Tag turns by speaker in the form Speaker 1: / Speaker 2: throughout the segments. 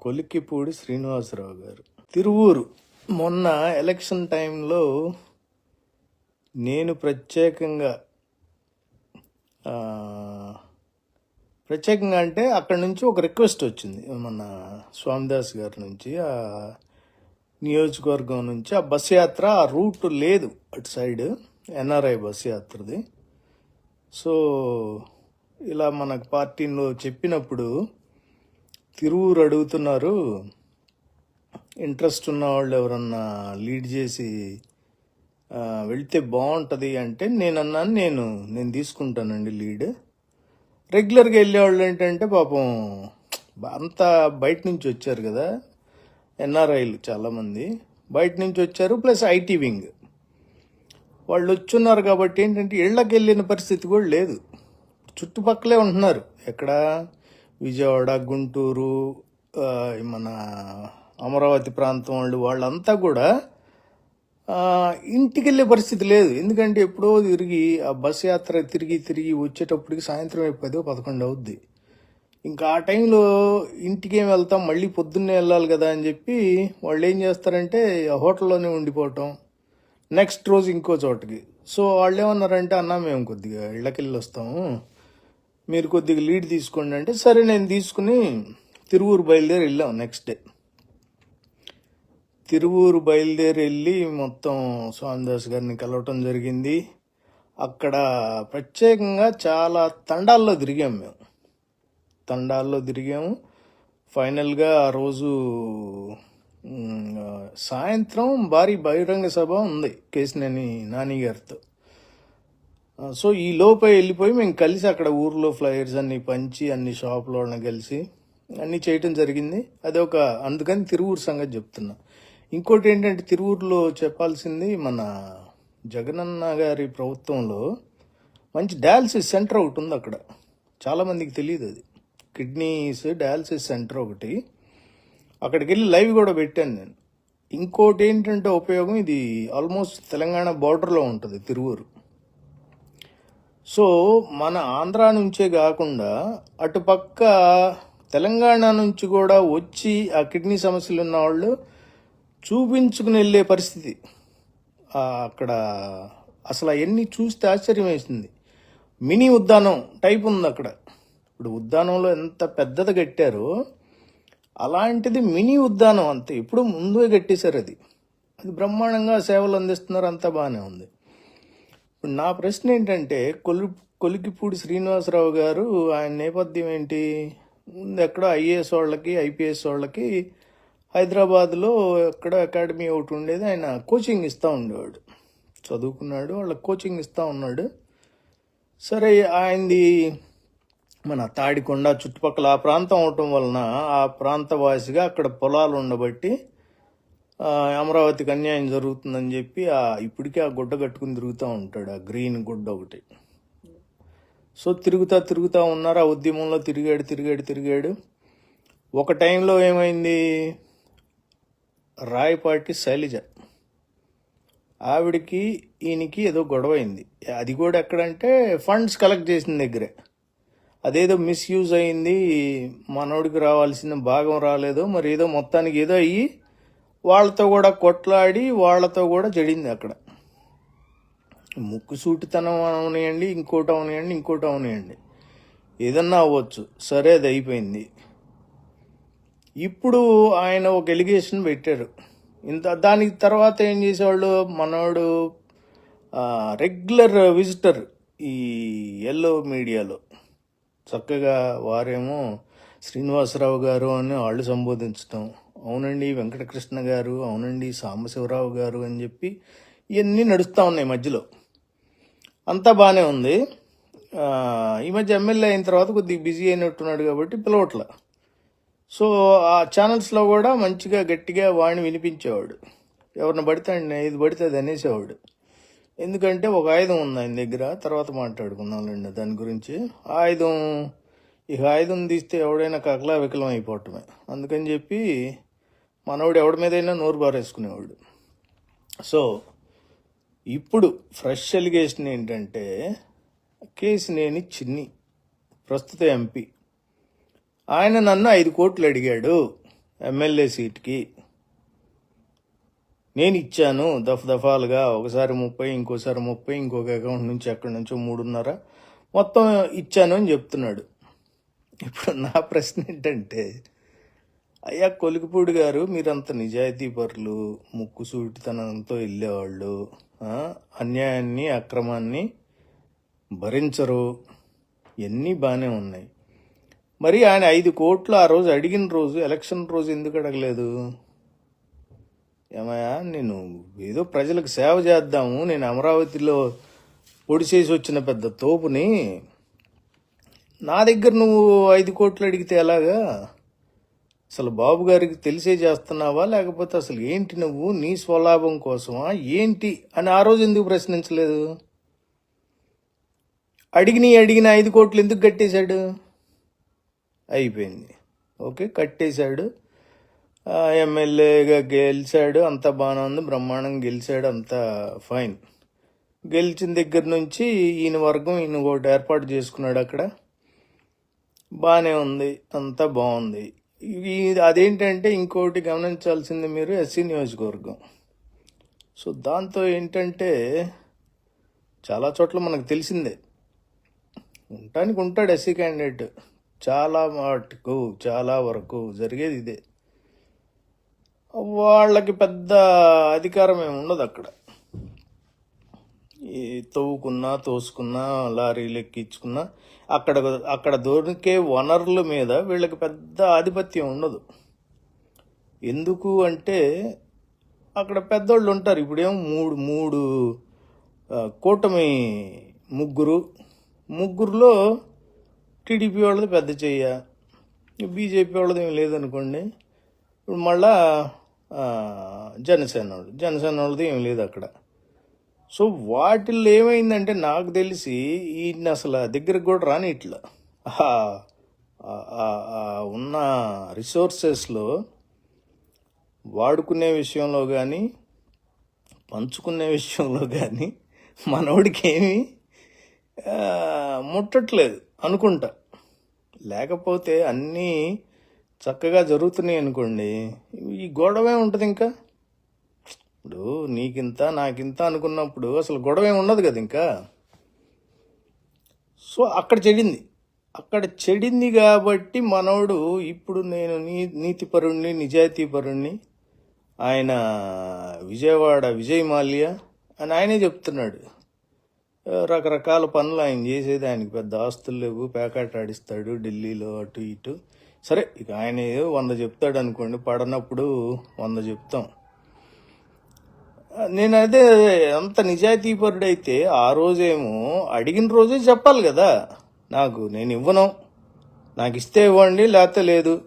Speaker 1: కొలిక్కిపూడి శ్రీనివాసరావు గారు. తిరువూరు. మొన్న ఎలక్షన్ టైంలో నేను ప్రత్యేకంగా ప్రత్యేకంగా అంటే అక్కడి నుంచి ఒక రిక్వెస్ట్ వచ్చింది. మన స్వామిదాస్ గారి నుంచి ఆ నియోజకవర్గం నుంచి. ఆ బస్ యాత్ర ఆ రూట్ లేదు అటు సైడ్ ఎన్ఆర్ఐ బస్ యాత్రది. సో ఇలా మనకు పార్టీలో చెప్పినప్పుడు తిరువురు అడుగుతున్నారు ఇంట్రెస్ట్ ఉన్న వాళ్ళు ఎవరన్నా లీడ్ చేసి వెళ్తే బాగుంటుంది అంటే నేను అన్నాను నేను నేను తీసుకుంటానండి లీడ్. రెగ్యులర్గా వెళ్ళేవాళ్ళు ఏంటంటే పాపం అంతా బయట నుంచి వచ్చారు కదా ఎన్ఆర్ఐలు చాలామంది బయట నుంచి వచ్చారు ప్లస్ ఐటీ వింగ్. వాళ్ళు వచ్చున్నారు కాబట్టి ఏంటంటే ఇళ్ళకి వెళ్ళిన పరిస్థితి కూడా లేదు. చుట్టుపక్కలే ఉంటున్నారు. ఎక్కడ విజయవాడ గుంటూరు మన అమరావతి ప్రాంతం వాళ్ళు వాళ్ళంతా కూడా ఇంటికి వెళ్ళే పరిస్థితి లేదు. ఎందుకంటే ఎప్పుడో తిరిగి ఆ బస్ యాత్ర తిరిగి తిరిగి వచ్చేటప్పటికి సాయంత్రం పదో పదకొండు అవుద్ది. ఇంకా ఆ టైంలో ఇంటికి ఏం వెళ్తాం మళ్ళీ పొద్దున్నే వెళ్ళాలి కదా అని చెప్పి వాళ్ళు ఏం చేస్తారంటే హోటల్లోనే ఉండిపోవటం నెక్స్ట్ రోజు ఇంకో చోటకి. సో వాళ్ళు ఏమన్నారంటే అన్న మేము కొద్దిగా ఇళ్ళకెళ్ళి వస్తాము. మీరు కొద్దిగా లీడ్ తీసుకోండి అంటే సరే నేను తీసుకుని తిరువూరు బయలుదేరి వెళ్ళాం నెక్స్ట్ డే తిరువూరు బయలుదేరి వెళ్ళి మొత్తం స్వామిదాస్ గారిని కలవటం జరిగింది. అక్కడ ప్రత్యేకంగా చాలా తండాల్లో తిరిగాం మేము. తండాల్లో తిరిగాము. ఫైనల్గా ఆ రోజు సాయంత్రం భారీ బహిరంగ సభ ఉంది కేసినేని నాని గారితో. సో ఈ లోపే వెళ్ళిపోయి మేము కలిసి అక్కడ ఊర్లో ఫ్లైయర్స్ అన్ని పంచి అన్ని షాప్లో కలిసి అన్నీ చేయటం జరిగింది. అది ఒక అందుకని తిరువూరు సంగతి చెప్తున్నా. ఇంకోటి ఏంటంటే తిరువూరులో చెప్పాల్సింది మన జగనన్న గారి ప్రభుత్వంలో మంచి డయాలసిస్ సెంటర్ ఒకటి ఉంది అక్కడ. చాలామందికి తెలియదు అది. కిడ్నీస్ డయాలసిస్ సెంటర్ ఒకటి. అక్కడికి వెళ్ళి లైవ్ కూడా పెట్టాను నేను. ఇంకోటి ఏంటంటే ఉపయోగం ఇది ఆల్మోస్ట్ తెలంగాణ బార్డర్లో ఉంటుంది తిరువూరు. సో మన ఆంధ్ర నుంచే కాకుండా అటుపక్క తెలంగాణ నుంచి కూడా వచ్చి ఆ కిడ్నీ సమస్యలు ఉన్న వాళ్ళు చూపించుకుని వెళ్ళే పరిస్థితి. అక్కడ అసలు అవన్నీ చూస్తే ఆశ్చర్యం వేసింది మినీ ఉద్యానం టైప్ ఉంది అక్కడ. ఇప్పుడు ఉద్యానంలో ఎంత పెద్దది కట్టారో అలాంటిది మినీ ఉద్యానం అంతే. ఇప్పుడు ముందే కట్టేశారు అది. అది బ్రహ్మాండంగా సేవలు అందిస్తున్నారు అంతా బాగానే ఉంది. నా ప్రశ్న ఏంటంటే కొలి కొలికిపూడి శ్రీనివాసరావు గారు ఆయన నేపథ్యం ఏంటి? ఎక్కడ ఐఏఎస్ వాళ్ళకి ఐపీఎస్ వాళ్ళకి హైదరాబాద్లో ఎక్కడ అకాడమీ ఒకటి ఉండేది. ఆయన కోచింగ్ ఇస్తూ ఉండేవాడు. చదువుకున్నాడు వాళ్ళకి కోచింగ్ ఇస్తూ ఉన్నాడు. సరే ఆయనది మన తాడికొండ చుట్టుపక్కల ఆ ప్రాంతం అవటం వలన ఆ ప్రాంత వాసిగా అక్కడ పొలాలు ఉండబట్టి అమరావతికి అన్యాయం జరుగుతుందని చెప్పి ఆ ఇప్పటికే ఆ గుడ్డ కట్టుకుని తిరుగుతూ ఉంటాడు ఆ గ్రీన్ గుడ్డ ఒకటి. సో తిరుగుతా తిరుగుతూ ఉన్నారు ఆ ఉద్యమంలో తిరిగాడు తిరిగాడు తిరిగాడు. ఒక టైంలో ఏమైంది? రాయపాటి శైలజ. ఆవిడకి ఈయనకి ఏదో గొడవ అయింది. అది కూడా ఎక్కడంటే ఫండ్స్ కలెక్ట్ చేసిన దగ్గరే. అదేదో మిస్యూజ్ అయింది మనోడికి రావాల్సిన భాగం రాలేదు మరి ఏదో మొత్తానికి ఏదో అయ్యి వాళ్ళతో కూడా కొట్లాడి వాళ్ళతో కూడా జడింది అక్కడ. ముక్కు సూటితనం అవనియండి ఇంకోటి అవనియండి ఇంకోటి అవనియండి. ఏదన్నా అవ్వచ్చు. సరే అది అయిపోయింది. ఇప్పుడు ఆయన ఒక ఎలిగేషన్ పెట్టారు. ఇంత దానికి తర్వాత ఏం చేసేవాళ్ళు? మనోడు రెగ్యులర్ విజిటర్ ఈ ఎల్లో మీడియాలో. చక్కగా వారేమో శ్రీనివాసరావు గారు అని వాళ్ళు సంబోధించటం. అవునండి వెంకటకృష్ణ గారు అవునండి సాంబశివరావు గారు అని చెప్పి ఇవన్నీ నడుస్తూ ఉన్నాయి మధ్యలో. అంతా బాగానే ఉంది. ఈ మధ్య ఎమ్మెల్యే అయిన తర్వాత కొద్దిగా బిజీ అయినట్టున్నాడు కాబట్టి పిలవట్ల. సో ఆ ఛానల్స్లో కూడా మంచిగా గట్టిగా వాడిని వినిపించేవాడు. ఎవరిని పడితే అండి ఇది పడితే అది అనేసేవాడు. ఎందుకంటే ఒక ఆయుధం ఉంది ఆయన దగ్గర తర్వాత మాట్లాడుకుందాంలేండి దాని గురించి. ఆయుధం ఇక ఆయుధం తీస్తే ఎవడైనా కకలా వికలం అయిపోవటమే. అందుకని చెప్పి మనోడు ఎవడి మీదైనా నోరు బారేసుకునేవాడు. సో ఇప్పుడు ఫ్రెష్ ఎలిగేషన్ ఏంటంటే కేసినేని చిన్ని ప్రస్తుత ఎంపీ ఆయన నన్ను ఐదు కోట్లు అడిగాడు ఎమ్మెల్యే సీట్కి. నేను ఇచ్చాను దఫ దఫాలుగా ఒకసారి ముప్పై ఇంకోసారి ముప్పై ఇంకొక అకౌంట్ నుంచి ఎక్కడి నుంచో మూడున్నర. మొత్తం ఇచ్చాను అని చెప్తున్నాడు. ఇప్పుడు నా ప్రశ్న ఏంటంటే అయ్యా కొలికిపూడి గారు మీరంత నిజాయితీ పరులు ముక్కు సూటితనంతో వెళ్ళేవాళ్ళు అన్యాయాన్ని అక్రమాన్ని భరించరు. ఇవన్నీ బాగానే ఉన్నాయి. మరి ఆయన ఐదు కోట్లు ఆ రోజు అడిగిన రోజు ఎలక్షన్ రోజు ఎందుకు అడగలేదు? ఏమయ్యా నేను ఏదో ప్రజలకు సేవ చేద్దాము నేను అమరావతిలో పొడిచేసి వచ్చిన పెద్ద తోపుని. నా దగ్గర నువ్వు ఐదు కోట్లు అడిగితే ఎలాగా? అసలు బాబు గారికి తెలిసే చేస్తున్నావా? లేకపోతే అసలు ఏంటి నువ్వు? నీ స్వలాభం కోసమా? ఏంటి? అని ఆ రోజు ఎందుకు ప్రశ్నించలేదు? అడిగిన అడిగిన ఐదు కోట్లు ఎందుకు కట్టేశాడు? అయిపోయింది. ఓకే కట్టేశాడు. ఎమ్మెల్యేగా గెలిచాడు. అంత బాగానే ఉంది. బ్రహ్మాండం గెలిచాడు. అంత ఫైన్. గెలిచిన దగ్గర నుంచి ఈయన వర్గం ఈయన ఒకటి ఏర్పాటు చేసుకున్నాడు అక్కడ. బాగానే ఉంది. అంతా బాగుంది. ఇవి అదేంటంటే ఇంకోటి గమనించాల్సింది మీరు ఎస్సీ నియోజకవర్గం. సో దాంతో ఏంటంటే చాలా చోట్ల మనకు తెలిసిందే. ఉండటానికి ఉంటాడు ఎస్సీ క్యాండిడేట్. చాలా మటుకు చాలా వరకు జరిగేది ఇదే. వాళ్ళకి పెద్ద అధికారం ఏమి ఉండదు అక్కడ. తవ్వుకున్నా తోసుకున్నా లారీలు ఎక్కించుకున్నా అక్కడ అక్కడ దొరికే వనరుల మీద వీళ్ళకి పెద్ద ఆధిపత్యం ఉండదు. ఎందుకు అంటే అక్కడ పెద్దోళ్ళు ఉంటారు. ఇప్పుడేమో మూడు మూడు కూటమి ముగ్గురు. ముగ్గురులో టీడీపీ వాళ్ళది పెద్ద చెయ్య. బీజేపీ వాళ్ళది ఏం లేదనుకోండి. ఇప్పుడు మళ్ళా జనసేన వాళ్ళు జనసేన వాళ్ళది ఏం లేదు అక్కడ. సో వాటిల్లో ఏమైందంటే నాకు తెలిసి ఈయన అసలు దగ్గరకు కూడా రాని ఇట్లా ఉన్న రిసోర్సెస్లో వాడుకునే విషయంలో కానీ పంచుకునే విషయంలో కానీ మనోడికి ఏమీ ముట్టట్లేదు అనుకుంటా. లేకపోతే అన్నీ చక్కగా జరుగుతున్నాయి అనుకోండి ఈ గొడవే ఉంటుంది ఇంకా. ఇప్పుడు నీకింత నాకింత అనుకున్నప్పుడు అసలు గొడవ ఏమి ఉండదు కదా ఇంకా. సో అక్కడ చెడింది. అక్కడ చెడింది కాబట్టి మనోడు ఇప్పుడు నేను నీ నీతిపరుణ్ణి నిజాయితీపరుణ్ణి ఆయన విజయవాడ విజయ్ మాల్య అని ఆయనే చెప్తున్నాడు. రకరకాల పనులు ఆయన చేసేది ఆయనకి పెద్ద ఆస్తులు లేవు పేకాట ఆడిస్తాడు ఢిల్లీలో అటు ఇటు. సరే ఇక ఆయన ఏదో వంద చెప్తాడు అనుకోండి పడనప్పుడు వంద చెప్తాం. నేను అదే అంత నిజాయితీపరుడైతే ఆ రోజేమో అడిగిన రోజే చెప్పాలి కదా. నాకు నేను ఇవ్వను. నాకు ఇస్తే ఇవ్వండి లేకపోతే లేదు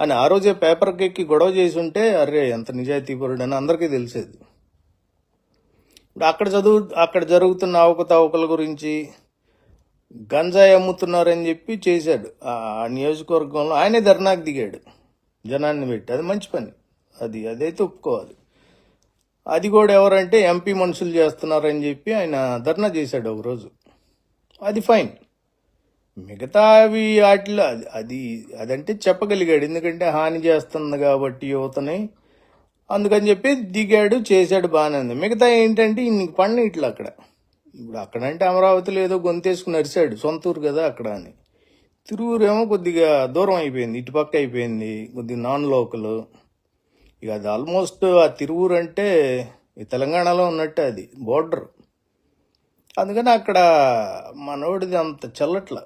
Speaker 1: అని ఆ రోజే పేపర్కి ఎక్కి గొడవ చేసి ఉంటే అరే ఎంత నిజాయితీపరుడు అని అందరికీ తెలిసేది. ఇప్పుడు అక్కడ చదువు అక్కడ జరుగుతున్న అవకతవకల గురించి గంజాయి అమ్ముతున్నారని చెప్పి చేశాడు. ఆ నియోజకవర్గంలో ఆయనే ధర్నాకు దిగాడు. జనాన్ని పెట్టి. అది మంచి పని. అది అదైతే ఒప్పుకోవాలి. అది కూడా ఎవరంటే ఎంపీ మనుషులు చేస్తున్నారని చెప్పి ఆయన ధర్నా చేశాడు ఒకరోజు అది ఫైన్. మిగతావి వాటిలో అది అదంటే చెప్పగలిగాడు. ఎందుకంటే హాని చేస్తుంది కాబట్టి యువతని. అందుకని చెప్పి దిగాడు చేశాడు బాగానే ఉంది. మిగతా ఏంటంటే ఇన్ని పండి ఇట్లా అక్కడ. ఇప్పుడు అక్కడంటే అమరావతిలో ఏదో గొంతేసుకుని అరిశాడు సొంత ఊరు కదా అక్కడ అని. తిరువురేమో కొద్దిగా దూరం అయిపోయింది ఇటుపక్క అయిపోయింది కొద్దిగా నాన్ లోకల్. ఇక అది ఆల్మోస్ట్ ఆ తిరువురు అంటే ఈ తెలంగాణలో ఉన్నట్టే అది బోర్డర్ అందుకని అక్కడ మనోడిది అంత చల్లట్ల.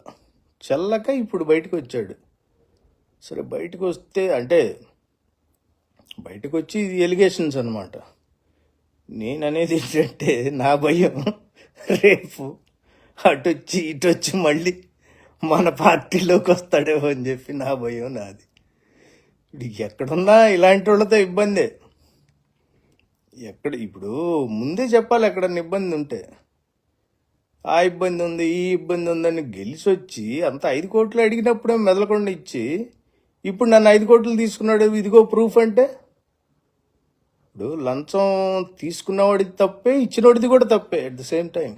Speaker 1: చల్లక ఇప్పుడు బయటకు వచ్చాడు. సరే బయటకు వస్తే అంటే బయటకు వచ్చి ఇది ఎలిగేషన్స్ అనమాట నేను అనేది ఏంటంటే నా భయం. రేపు అటు వచ్చి ఇటు వచ్చి మళ్ళీ మన పార్టీలోకి వస్తాడేమో అని చెప్పి నా భయం నాది. ఇప్పుడు ఎక్కడున్నా ఇలాంటి వాళ్ళతో ఇబ్బందే. ఎక్కడ ఇప్పుడు ముందే చెప్పాలి ఎక్కడన్నా ఇబ్బంది ఉంటే. ఆ ఇబ్బంది ఉంది ఈ ఇబ్బంది ఉందని గెలిచి వచ్చి అంత ఐదు కోట్లు అడిగినప్పుడే మెదలకుండా ఇచ్చి ఇప్పుడు నన్ను ఐదు కోట్లు తీసుకున్నాడు ఇదిగో ప్రూఫ్ అంటే? ఇప్పుడు లంచం తీసుకున్నవాడిది తప్పే ఇచ్చినోడిది కూడా తప్పే అట్ ద సేమ్ టైం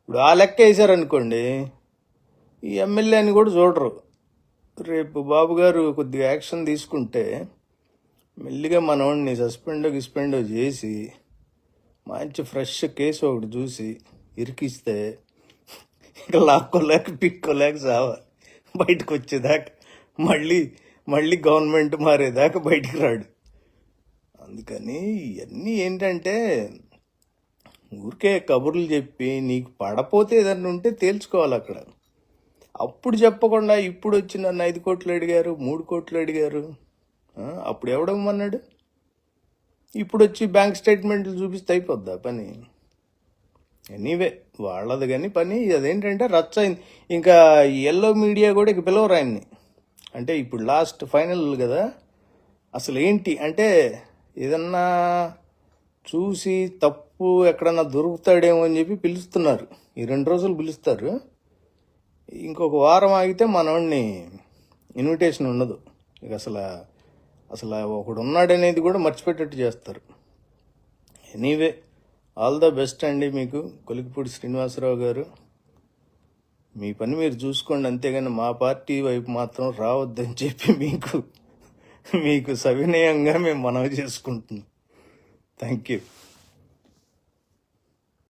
Speaker 1: ఇప్పుడు ఆ లెక్క వేసారనుకోండి ఈ ఎమ్మెల్యే అని కూడా చూడరు. రేపు బాబు గారు కొద్దిగా యాక్షన్ తీసుకుంటే మెల్లిగా మనోడిని సస్పెండ్ గిస్పెండ్ చేసి మంచి ఫ్రెష్ కేసు ఒకటి చూసి ఇరికిస్తే ఇక లాక్కోలేక పిక్కోలేక సావాలి బయటకు వచ్చేదాకా మళ్ళీ మళ్ళీ గవర్నమెంట్ మారేదాకా బయటికి రాడు. అందుకని ఇవన్నీ ఏంటంటే ఊరికే కబుర్లు చెప్పి నీకు పడపోతే ఏదన్నా ఉంటే తేల్చుకోవాలి అక్కడ. అప్పుడు చెప్పకుండా ఇప్పుడు వచ్చి నన్ను ఐదు కోట్లు అడిగారు మూడు కోట్లు అడిగారు. అప్పుడు ఎవడమ్మన్నాడు ఇప్పుడు వచ్చి బ్యాంక్ స్టేట్మెంట్లు చూపిస్తే అయిపోద్దా పని? ఎనీవే వాళ్ళది కానీ పని అదేంటంటే రచ్చ అయింది. ఇంకా ఎల్లో మీడియా కూడా ఇక పిలవరు ఆయన్ని. అంటే ఇప్పుడు లాస్ట్ ఫైనల్ కదా. అసలు ఏంటి? అంటే ఏదన్నా చూసి తప్పు ఎక్కడన్నా దొరుకుతాడేమో అని చెప్పి పిలుస్తున్నారు. ఈ రెండు రోజులు పిలుస్తారు. ఇంకొక వారం ఆగితే మనవాడిని ఇన్విటేషన్ ఉండదు. ఇక అసలు అసలు ఒకడు ఉన్నాడనేది కూడా మర్చిపెట్టేట్టు చేస్తారు. ఎనీవే ఆల్ ద బెస్ట్ అండి మీకు కొలికిపూడి శ్రీనివాసరావు గారు. మీ పని మీరు చూసుకోండి అంతేగాని మా పార్టీ వైపు మాత్రం రావద్దని చెప్పి మీకు మీకు సవినయంగా మేము మనవి చేసుకుంటున్నాం. Thank you.